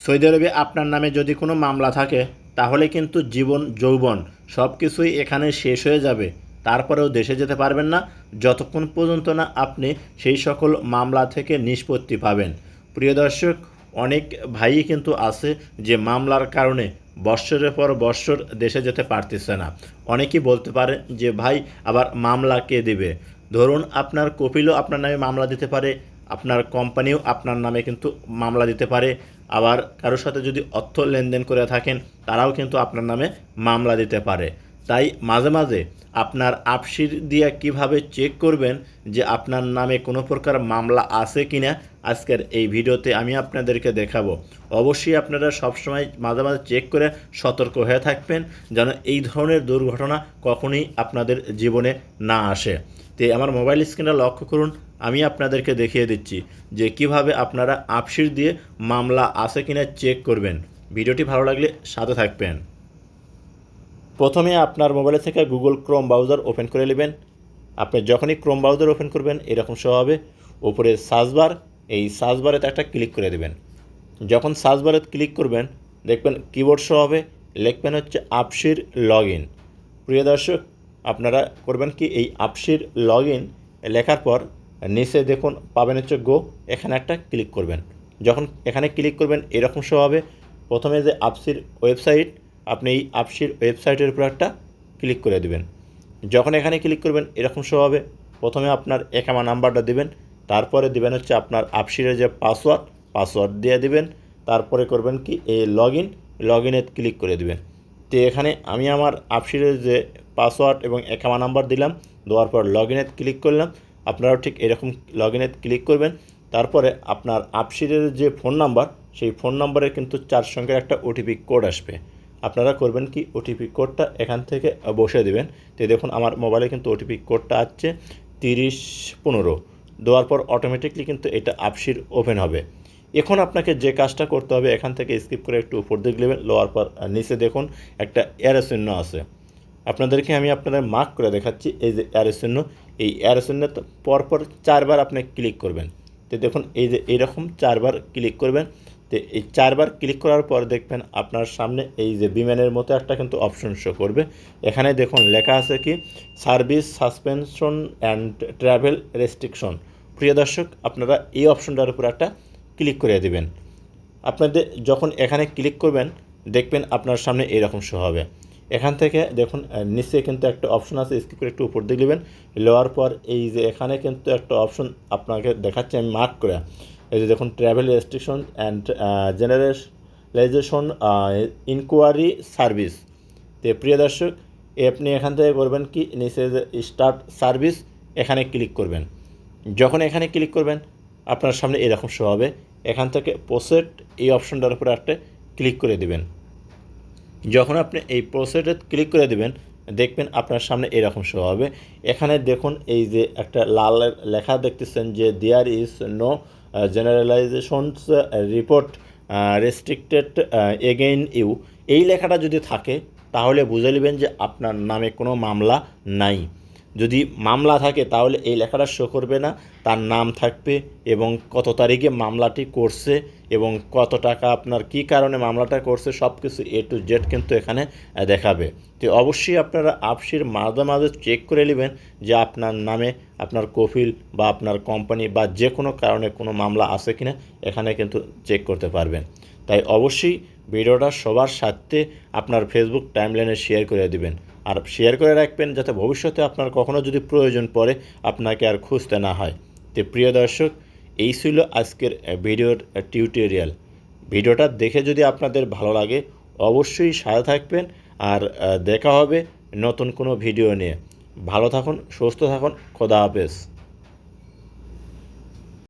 Saudi আরবে আপনার নামে যদি কোনো মামলা থাকে, তাহলে কিন্তু জীবন, যৌবন সব কিছুই এখানে শেষ হয়ে যাবে। তারপরেও দেশে যেতে পারবেন না, যতক্ষণ পর্যন্ত না আপনি সেই সকল মামলা থেকে নিষ্পত্তি পাবেন। প্রিয় দর্শক, অনেক ভাইই কিন্তু আছে যে মামলার কারণে বৎসরের পর বৎসর দেশে যেতে পারতেছে না। অনেকেই বলতে পারে যে, ভাই, আবার মামলা কে দেবে? ধরুন আপনার কপিলও আপনার নামে মামলা দিতে পারে আপনার কোম্পানিও আপনার নামে কিন্তু মামলা দিতে পারে। আবার কারোর সাথে যদি অর্থ লেনদেন করে থাকেন, তারাও কিন্তু আপনার নামে মামলা দিতে পারে। তাই মাঝে মাঝে আপনার আপসির দিয়ে কীভাবে চেক করবেন যে আপনার নামে কোনো প্রকার মামলা আছে কিনা, আজকের এই ভিডিওতে আমি আপনাদেরকে দেখাবো। অবশ্যই আপনারা সবসময় মাঝে মাঝে চেক করে সতর্ক হয়ে থাকবেন যেন এই ধরনের দুর্ঘটনা কখনোই আপনাদের জীবনে না আসে। তো আমার মোবাইল স্ক্রিনটা লক্ষ্য করুন, আমি আপনাদেরকে দেখিয়ে দিচ্ছি যে কীভাবে আপনারা আপসির দিয়ে মামলা আছে কিনা চেক করবেন। ভিডিওটি ভালো লাগলে সাথে থাকবেন। প্রথমে আপনার মোবাইলে থেকে গুগল ক্রোম ব্রাউজার ওপেন করে নেবেন। আপনি যখনই ক্রোম ব্রাউজার ওপেন করবেন, এরকম শো হবে। উপরে সার্চ এই সার্চ একটা ক্লিক করে দেবেন। যখন সার্চ ক্লিক করবেন, দেখবেন কিবোর্ড শো হবে। লিখবেন হচ্ছে আপসির লগ ইন প্রিয় দর্শক, আপনারা করবেন কি? এই আপসির লগ ইন লেখার পর নিচে দেখুন, পাবেন হচ্ছে গো। এখানে একটা ক্লিক করবেন। যখন এখানে ক্লিক করবেন, এরকম শো হবে। প্রথমে যে আপসির ওয়েবসাইট আপনি এই আপসির ওয়েবসাইটের উপর একটা ক্লিক করে দেবেন। যখন এখানে ক্লিক করবেন, এরকম শো হবে। প্রথমে আপনার একামা নাম্বারটা দিবেন। তারপরে দেবেন হচ্ছে আপনার আপসিরের যে পাসওয়ার্ড পাসওয়ার্ড দিয়ে দিবেন। তারপরে করবেন কি? এই লগ ইন লগ ইনে ক্লিক করে দিবেন। তো এখানে আমি আমার আপসিরের যে পাসওয়ার্ড এবং একামা নাম্বার দিলাম, দেওয়ার পর লগ ইনে ক্লিক করলাম। আপনারাও ঠিক এরকম লগ ইনে ক্লিক করবেন। তারপরে আপনার আপসিরের যে ফোন নাম্বার সেই ফোন নাম্বারে কিন্তু চার সংখ্যার একটা ওটিপি কোড আসবে। আপনারা করবেন কি ওটিপি কোডটা এখান থেকে বসে দেবেন। তো দেখুন, আমার মোবাইলে কিন্তু ওটিপি কোডটা আসছে তিরিশ পনেরো। দেওয়ার পর অটোমেটিকলি কিন্তু এটা আপসির ওপেন হবে। এখন আপনাকে যে কাজটা করতে হবে, এখান থেকে স্কিপ করে একটু উপর দিকে নেবেন লোয়ার পর নিচে দেখুন একটা এয়ারো চিহ্ন আছে। আপনাদেরকে আমি আপনাদের মার্ক করে দেখাচ্ছি, এই যে চিহ্ন। এই চিহ্ন পরপর চারবার আপনি ক্লিক করবেন। তো দেখুন, এই যে এইরকম চারবার ক্লিক করবেন তো এই চারবার ক্লিক করার পর দেখবেন আপনার সামনে এই যে বিমানের মতো একটা কিন্তু অপশন শো করবে। এখানে দেখুন লেখা আছে কি service suspension and travel restriction প্রিয় দর্শক, আপনারা এই অপশনটার উপর একটা ক্লিক করে দেবেন। আপনাদের যখন এখানে ক্লিক করবেন, দেখবেন আপনার সামনে এরকম শো হবে। এখান থেকে দেখুন নিচে কিন্তু একটা অপশন আছে স্কিপ করে একটু উপর দিয়ে নেবেন নেওয়ার পর এই যে এখানে কিন্তু একটা অপশন আপনাকে দেখাচ্ছে আমি মার্ক করে। এই যে দেখুন travel restriction and generalization inquiry service তো প্রিয় দর্শক আপনি এখান থেকে করবেন কি? নিচে স্টার্ট সার্ভিস এখানে ক্লিক করবেন। যখন এখানে ক্লিক করবেন, আপনার সামনে এরকম শো হবে। এখান থেকে পোসেট এই অপশনটার উপরে একটা ক্লিক করে দিবেন। যখন আপনি এই প্রসেটে ক্লিক করে দিবেন, দেখবেন আপনার সামনে এরকম শো হবে। এখানে দেখুন, এই যে একটা লাল লেখা দেখতেছেন যে there is no generalizations report restricted again you এই লেখাটা যদি থাকে, তাহলে বুঝে নেবেন যে আপনার নামে কোনো মামলা নাই। যদি মামলা থাকে তাহলে এই লেখাটা শো করবে না, তার নাম থাকবে এবং কত তারিখে মামলাটি করছে এবং কত টাকা আপনার কি কারণে মামলাটা করছে সব কিছু এ টু জেড কিন্তু এখানে দেখাবে। তো অবশ্যই আপনারা আপসির মাঝে মাঝে চেক করে নেবেন যে আপনার নামে আপনার কফিল বা আপনার কোম্পানি বা যে কোনো কারণে কোনো মামলা আছে কিনা, এখানে কিন্তু চেক করতে পারবেন। তাই অবশ্যই ভিডিওটা সবার সাথে আপনার ফেসবুক টাইমলাইনে শেয়ার করে দিবেন। আর শেয়ার করে রাখবেন যাতে ভবিষ্যতে আপনার কখনো যদি প্রয়োজন পড়ে আপনাকে আর খুঁজতে না হয়। তো প্রিয় দর্শক, এই ছিল আজকের ভিডিওর টিউটোরিয়াল ভিডিওটা দেখে যদি আপনাদের ভালো লাগে, অবশ্যই সাথে থাকবেন আর দেখা হবে নতুন কোনো ভিডিও নিয়ে। ভালো থাকুন, সুস্থ থাকুন, খোদা হাফেজ।